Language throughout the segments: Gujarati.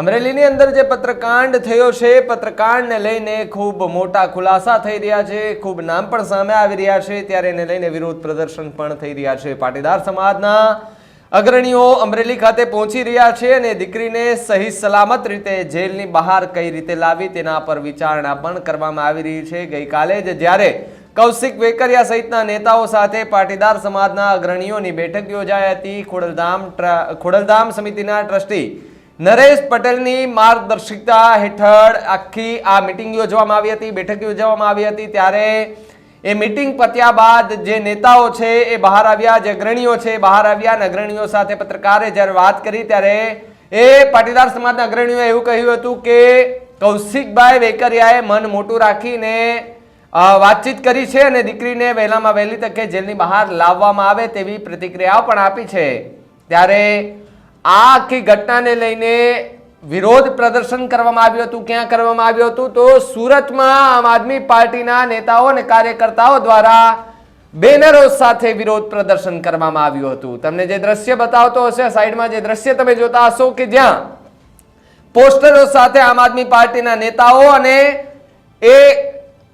અમરેલીની અંદર જે પત્રકાંડ થયો છે, પત્રકાંડને લઈને ખૂબ મોટા ખુલાસા થઈ રહ્યા છે, ખૂબ નામ પણ સામે આવી રહ્યા છે, ત્યારે એને લઈને વિરોધ પ્રદર્શન પણ થઈ રહ્યા છે. પાટીદાર સમાજના અગ્રણીઓ અમરેલી ખાતે પહોંચી રહ્યા છે અને દીકરીને સહી સલામત રીતે જેલની બહાર કઈ રીતે લાવી તેના પર વિચારણા પણ કરવામાં આવી રહી છે. ગઈકાલે જ જ્યારે કૌશિક વેકરિયા સહિતના નેતાઓ સાથે પાટીદાર સમાજના અગ્રણીઓની બેઠક યોજાઈ હતી. ખોડલધામ ખોડલધામ સમિતિના ટ્રસ્ટી નરેશ પટેલની માર્ગદર્શિકતા હેઠળ આખી આ મિટિંગ યોજવામાં આવી હતી, બેઠક યોજવામાં આવી હતી. ત્યારે એ મિટિંગ પત્યા બાદ જે નેતાઓ છે એ બહાર આવ્યા, જે અગ્રણીઓ છે બહાર આવ્યા અને અગ્રણીઓ સાથે પત્રકારે જ્યારે વાત કરી ત્યારે એ પાટીદાર સમાજના અગ્રણીઓએ એવું કહ્યું હતું કે કૌશિકભાઈ વેકરિયાએ મન મોટું રાખીને વાતચીત કરી છે અને દીકરીને વહેલામાં વહેલી તકે જેલની બહાર લાવવામાં આવે તેવી પ્રતિક્રિયાઓ પણ આપી છે. ત્યારે આ આખી ઘટનાને લઈને વિરોધ પ્રદર્શન કરવામાં આવ્યું હતું, ક્યાં કરવામાં આવ્યું હતું? તો સુરતમાં આમ આદમી પાર્ટીના નેતાઓ અને કાર્યકર્તાઓ દ્વારા બેનરો સાથે વિરોધ પ્રદર્શન કરવામાં આવ્યું હતું. તમને જે દ્રશ્ય બતાવતો હશે સાઈડમાં જે દ્રશ્ય તમે જોતા હશો કે જ્યાં પોસ્ટરો સાથે આમ આદમી પાર્ટીના નેતાઓ અને એ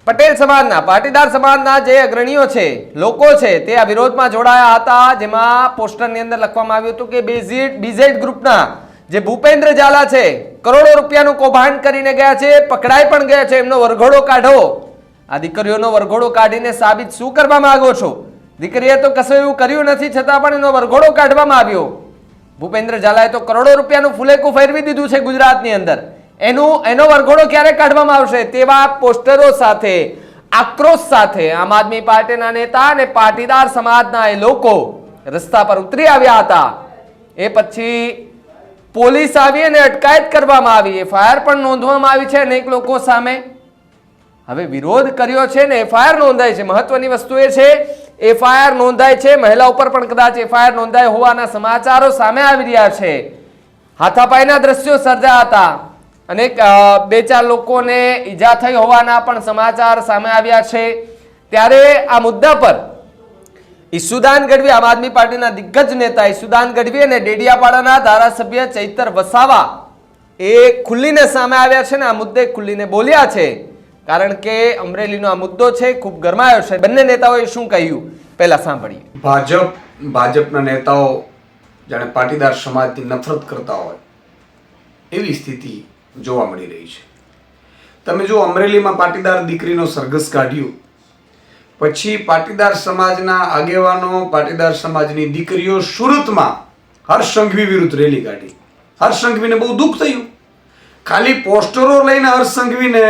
પટેલ સમાજના, પાટીદાર સમાજના જે અગ્રણીઓ છે, લોકો છે, તે આ વિરોધમાં જોડાયા હતા. જેમાં પોસ્ટરની અંદર લખવામાં આવ્યું હતું કે બીઝેડ બીઝેડ ગ્રુપના જે ભૂપેન્દ્ર ઝાલા છે, કરોડો રૂપિયાનું કૌભાંડ કરીને ગયા છે, પકડાઈ પણ ગયા છે. એમનો વરઘોડો કાઢો. આ દીકરીઓનો વરઘોડો કાઢીને સાબિત શું કરવા માંગો છો? દીકરીએ તો કશું એવું કર્યું નથી, છતાં પણ એનો વરઘોડો કાઢવામાં આવ્યો. ભૂપેન્દ્ર ઝાલાએ તો કરોડો રૂપિયાનું ફૂલેકું ફેરવી દીધું છે ગુજરાતની અંદર. એનું, એનો વરઘોડો ક્યારે કાઢવામાં આવશે? તેવા પોસ્ટરો સાથે, આક્રોશ સાથે આમ આદમી પાર્ટીના નેતા અને પાટીદાર સમાજના એ લોકો રસ્તા પર ઉતરી આવ્યા હતા. એ પછી પોલીસ આવી અને અટકાયત કરવામાં આવી. એફઆઈઆર પણ નોંધવામાં આવી છે અનેક લોકો સામે. હવે વિરોધ કર્યો છે ને એફઆઈઆર નોંધાય છે. મહત્વની વસ્તુ એ છે, એફઆઈઆર નોંધાય છે. મહિલા ઉપર પણ કદાચ એફઆઈઆર નોંધાય હોવાના સમાચારો સામે આવી રહ્યા છે. હાથાપાઈના દ્રશ્યો સર્જાયા હતા. અને બે ચાર લોકોને ઈજા થઈ હોવાના પણ સમાચાર સામે આવ્યા છે. ત્યારે આ મુદ્દા પર ઈસુદાન ગઢવી આમ આદમી પાર્ટીના દિગ્ગજ નેતા ઈસુદાન ગઢવી અને ડેડિયાપાડાના ધારાસભ્ય ચૈતર વસાવા એ ખુલ્લીને સામે આવ્યા છે ને આ મુદ્દે ખુલ્લીને બોલ્યા છે. કારણ કે અમરેલીનો આ મુદ્દો છે, ખૂબ ગરમાયો છે. બંને નેતાઓએ શું કહ્યું? પહેલા સાંભળીએ. ભાજપ, ભાજપના નેતાઓ જાણે પાટીદાર સમાજથી નફરત કરતા હોય, એવી સ્થિતિ જોવા મળી રહી છે. તમે જો અમરેલીમાં પાટીદાર દીકરીનો સરઘસ કાઢ્યું, પછી પાટીદાર સમાજના આગેવાનો, પાટીદાર સમાજની દીકરીઓ સુરતમાં હર્ષ વિરુદ્ધ રેલી કાઢી. હર્ષ સંઘવીને બહુ દુઃખ થયું. ખાલી પોસ્ટરો લઈને હર્ષ સંઘવીને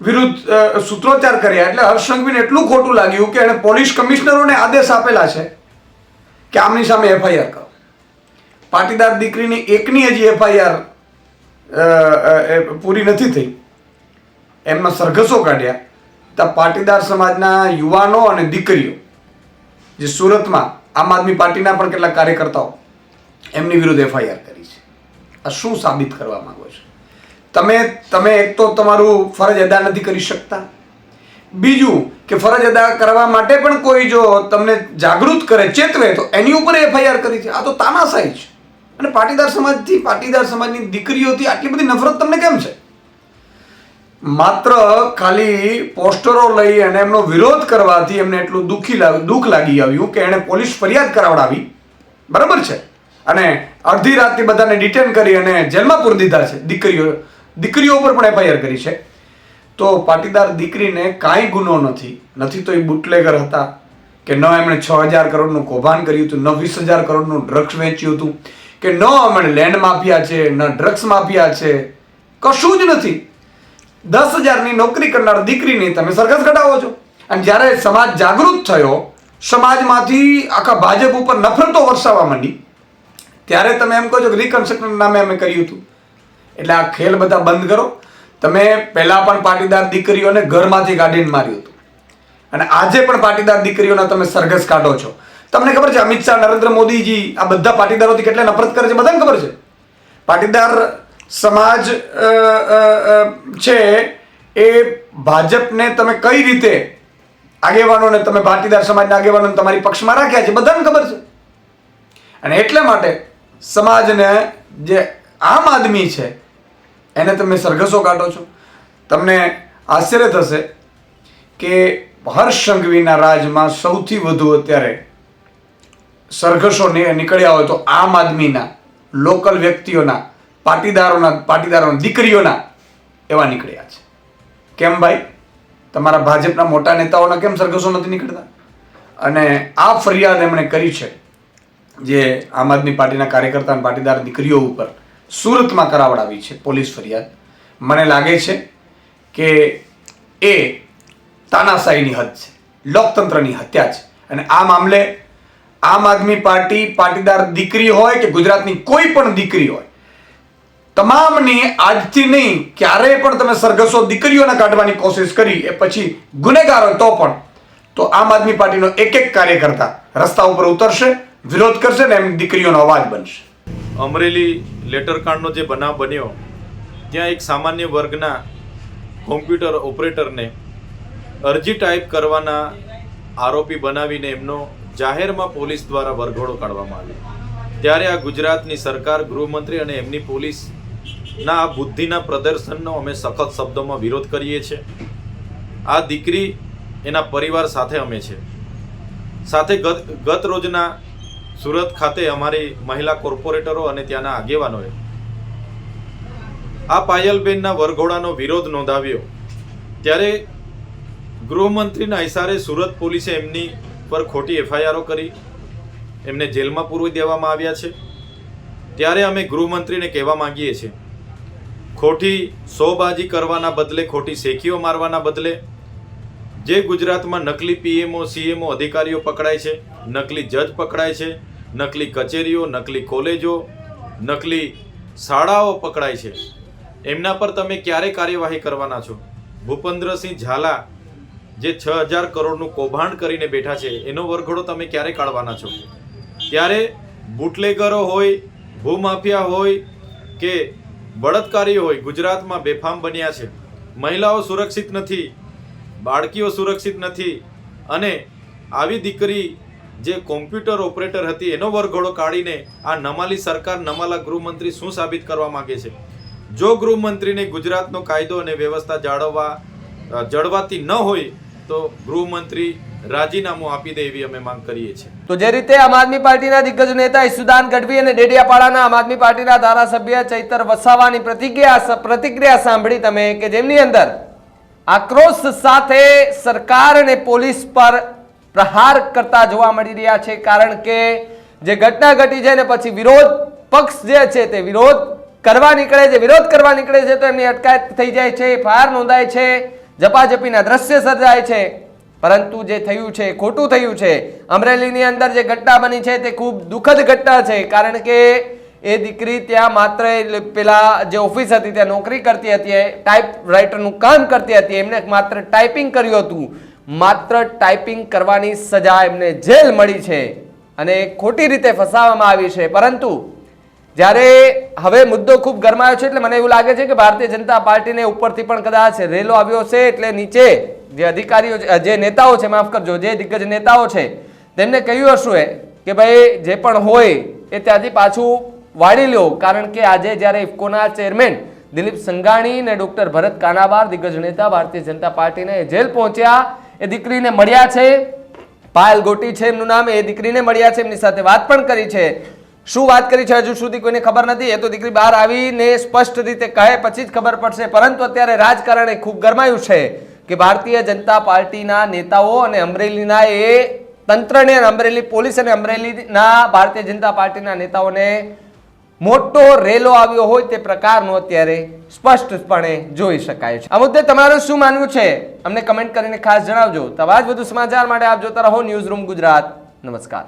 વિરુદ્ધ સૂત્રોચ્ચાર કર્યા. એટલે હર્ષ એટલું ખોટું લાગ્યું કે એણે પોલીસ કમિશનરોને આદેશ આપેલા છે કે આમની સામે એફઆઈઆર કરો. પાટીદાર દીકરીની એકની હજી એફઆઈઆર પૂરી નથી થઈ. એમના સરઘસો કાઢ્યા. તો પાટીદાર સમાજના યુવાનો અને દીકરીઓ, જે સુરતમાં આમ આદમી પાર્ટીના પણ કેટલાક કાર્યકર્તાઓ, એમની વિરુદ્ધ એફઆઈઆર કરી છે. આ શું સાબિત કરવા માંગો છો? તમે તમે એક તો તમારું ફરજ અદા નથી કરી શકતા. બીજું કે ફરજ અદા કરવા માટે પણ કોઈ જો તમને જાગૃત કરે, ચેતવે, તો એની ઉપર એફઆઈઆર કરી છે. આ તો તાનાશાહી છે. અને પાટીદાર સમાજથી પાટીદાર સમાજની દીકરીઓથી આટલી બધી નફરત તમને કેમ છે? માત્ર ખાલી પોસ્ટરો લઈ અને એમનો વિરોધ કરવાથી એમને એટલું દુઃખી દુઃખ લાગી આવ્યું કે એણે પોલીસ ફરિયાદ કરાવડાવી. બરાબર છે? અને અડધી રાતથી બધાને ડિટેન કરી અને જેલમાં પૂરી દીધા છે દીકરીઓ દીકરીઓ ઉપર પણ એફઆઈઆર કરી છે. તો પાટીદાર દીકરીને કાંઈ ગુનો નથી. નથી તો એ બુટલેગર હતા કે ન એમણે છ હજાર કરોડનું કૌભાંડ કર્યું હતું, ન વીસ હજાર કરોડનું ડ્રગ્સ વેચ્યું હતું. કે ન અમને લેન્ડ માફિયા છે, ન ડ્રગ્સ માફિયા છે, કશું જ નથી. દસ હજારની નોકરી કરનાર દીકરીની તમે સરઘસ ઘટાવો છો. અને જ્યારે સમાજ જાગૃત થયો, સમાજમાંથી આખા ભાજપ ઉપર નફરતો વરસાવવા માંડી, ત્યારે તમે એમ કહો છો કે રિકન્સ્ટ્રક્શન નામે અમે કર્યું હતું. એટલે આ ખેલ બધા બંધ કરો. તમે પહેલાં પણ પાટીદાર દીકરીઓને ઘરમાંથી કાઢીને માર્યું હતું. અને આજે પણ પાટીદાર દીકરીઓના તમે સરઘસ કાઢો છો. તમને ખબર છે અમિત શાહ, નરેન્દ્ર મોદીજી આ બધા પાટીદારોથી કેટલા નફરત કરે છે? બધાને ખબર છે? પાટીદાર સમાજ છે એ ભાજપને તમે કઈ રીતે આગેવાનોને, તમે પાટીદાર સમાજના આગેવાનોને તમારી પક્ષમાં રાખ્યા છે? બધાને ખબર છે. અને એટલા માટે સમાજને જે આમ આદમી છે, એને તમે સરઘસો કાઢો છો. તમને આશ્ચર્ય થશે કે હર્ષ સંઘવીના રાજમાં સૌથી વધુ અત્યારે સરઘસો નીકળ્યા હોય તો આમ આદમીના, લોકલ વ્યક્તિઓના, પાટીદારોના પાટીદારોના દીકરીઓના એવા નીકળ્યા છે. કેમ ભાઈ? તમારા ભાજપના મોટા નેતાઓના કેમ સરઘસો નથી નીકળતા? અને આ ફરિયાદ એમણે કરી છે જે આમ આદમી પાર્ટીના કાર્યકર્તા અને પાટીદાર દીકરીઓ ઉપર સુરતમાં કરાવડાવી છે પોલીસ ફરિયાદ. મને લાગે છે કે એ તાનાશાહીની હદ છે, લોકતંત્રની હત્યા છે. અને આ મામલે આમ આદમી પાર્ટી પાટીદાર દીકરી હોય કે ગુજરાતની કોઈ પણ દીકરી હોય, તમામની આજથી નહીં, ક્યારેય પણ તમે સરઘસો દીકરીઓને કાઢવાની કોશિશ કરી, એ પછી ગુનેગાર હોય તો પણ, તો આમ આદમી પાર્ટીનો એક એક કાર્યકર્તા રસ્તા ઉપર ઉતરશે, વિરોધ કરશે ને એમ દીકરીઓનો અવાજ બનશે. અમરેલી લેટરકાંડનો જે બનાવ બન્યો, ત્યાં એક સામાન્ય વર્ગના કોમ્પ્યુટર ઓપરેટરને અરજી ટાઈપ કરવાના આરોપી બનાવીને એમનો જાહેરમાં પોલીસ દ્વારા વરઘોડો કાઢવામાં આવ્યો. ત્યારે આ ગુજરાતની સરકાર, ગૃહમંત્રી અને એમની પોલીસના આ બુદ્ધિના પ્રદર્શનનો અમે સખત શબ્દોમાં વિરોધ કરીએ છીએ. આ દીકરી એના પરિવાર સાથે અમે છે. સાથે ગત ગત રોજના સુરત ખાતે અમારી મહિલા કોર્પોરેટરો અને ત્યાંના આગેવાનોએ આ પાયલબેનના વરઘોડાનો વિરોધ નોંધાવ્યો. ત્યારે ગૃહમંત્રીના ઇશારે સુરત પોલીસે એમની પર ખોટી એફઆઈઆરો કરી એમને જેલમાં પૂરવી દેવામાં આવ્યા છે. ત્યારે અમે ગૃહમંત્રીને કહેવા માંગીએ છીએ, ખોટી સોબાજી કરવાના બદલે, ખોટી શેખીઓ મારવાના બદલે, જે ગુજરાતમાં નકલી પીએમઓ, સીએમઓ અધિકારીઓ પકડાય છે, નકલી જજ પકડાય છે, નકલી કચેરીઓ, નકલી કોલેજો, નકલી શાળાઓ પકડાય છે, એમના પર તમે ક્યારે કાર્યવાહી કરવાના છો? ભૂપેન્દ્રસિંહ ઝાલા જે છ હજાર કરોડનું કૌભાંડ કરીને બેઠા છે, એનો વરઘોડો તમે ક્યારે કાઢવાના છો? ત્યારે બુટલેગરો હોય, ભૂમાફિયા હોય કે બળાત્કારીઓ હોય, ગુજરાતમાં બેફામ બન્યા છે. મહિલાઓ સુરક્ષિત નથી, બાળકીઓ સુરક્ષિત નથી અને આવી દીકરી જે કોમ્પ્યુટર ઓપરેટર હતી, એનો વરઘોડો કાઢીને આ નમાલી સરકાર, નમાલા ગૃહમંત્રી શું સાબિત કરવા માંગે છે? જો ગૃહમંત્રીને ગુજરાતનો કાયદો અને વ્યવસ્થા જાળવવા જળવાતી ન હોય તો ગૃહમંત્રી રાજીનામું આપી દે એવી અમે માંગ કરીએ છીએ. તો જે રીતે આમ આદમી પાર્ટીના દિગ્ગજ નેતા ઈસુદાન ગઢવી અને ડેડિયાપાડાના આમ આદમી પાર્ટીના ધારાસભ્ય ચૈતર વસાવાની પ્રતિક્રિયા પ્રતિક્રિયા સાંભળી તમે કે જેમની અંદર આક્રોશ સાથે સરકાર અને પોલીસ પર પ્રહાર કરતા જોવા મળી રહ્યા છે. કારણ કે જે ઘટના ઘટી છે ને પછી વિરોધ પક્ષ જે છે તે વિરોધ કરવા નીકળે છે, વિરોધ કરવા નીકળે છે તો એમની અટકાયત થઈ જાય છે, ફાયર નોંધાય છે. ઝપાઝપીના દ્રશ્ય સર્જાય છે. પરંતુ જે થયું છે, ખોટું થયું છે, અમરેલીની અંદર જે ઘટના બની છે તે ખૂબ દુઃખદ ઘટના છે. કારણ કે એ દીકરી ત્યાં માત્ર પેલા જે ઓફિસ હતી, ત્યાં નોકરી કરતી હતી ટાઈપ રાઇટરનું કામ કરતી હતી. એમને માત્ર ટાઈપિંગ કર્યું હતું. માત્ર ટાઈપિંગ કરવાની સજા એમને જેલ મળી છે અને ખોટી રીતે ફસાવવામાં આવી છે. પરંતુ જ્યારે હવે મુદ્દો ખૂબ ગરમાયો છે એટલે મને એવું લાગે છે કે ભારતીય જનતા પાર્ટીને ઉપરથી પણ કદાચ રેલો આવ્યો છે એટલે નીચે જે અધિકારીઓ જે નેતાઓ છે, માફ કરજો, જે દિગ્ગજ નેતાઓ છે, તેમને કહ્યું હશું એ કે ભાઈ જે પણ હોય એ ત્યાંથી પાછું વાળી લો. કારણ કે આજે જ્યારે ઇફકોના ચેરમેન દિલીપ સંઘાણી અને ડોક્ટર ભરત કાનાબાર, દિગ્ગજ નેતા ભારતીય જનતા પાર્ટીને જેલ પહોંચ્યા, એ દીકરીને મળ્યા છે. પાયલ ગોટી છે એમનું નામ, એ દીકરીને મળ્યા છે, એમની સાથે વાત પણ કરી છે. શું વાત કરી છે હજુ સુધી કોઈને ખબર નથી? એ તો દીકરી બહાર આવીને સ્પષ્ટ રીતે કહે, પછી જ ખબર પડશે. પરંતુ અત્યારે રાજકારણ એ ખૂબ ગરમાયું છે કે ભારતીય જનતા પાર્ટીના નેતાઓ અને અમરેલીના એ તંત્રને અને અમરેલી પોલીસ અને અમરેલીના ભારતીય જનતા પાર્ટીના નેતાઓને મોટો રેલો આવ્યો હોય તે પ્રકારનો અત્યારે સ્પષ્ટપણે જોઈ શકાય છે. આ મુદ્દે તમારું શું માનવું છે? અમને કમેન્ટ કરીને ખાસ જણાવજો. તવા જ વધુ સમાચાર માટે આપ જોતા રહો ન્યૂઝ રૂમ ગુજરાત. નમસ્કાર.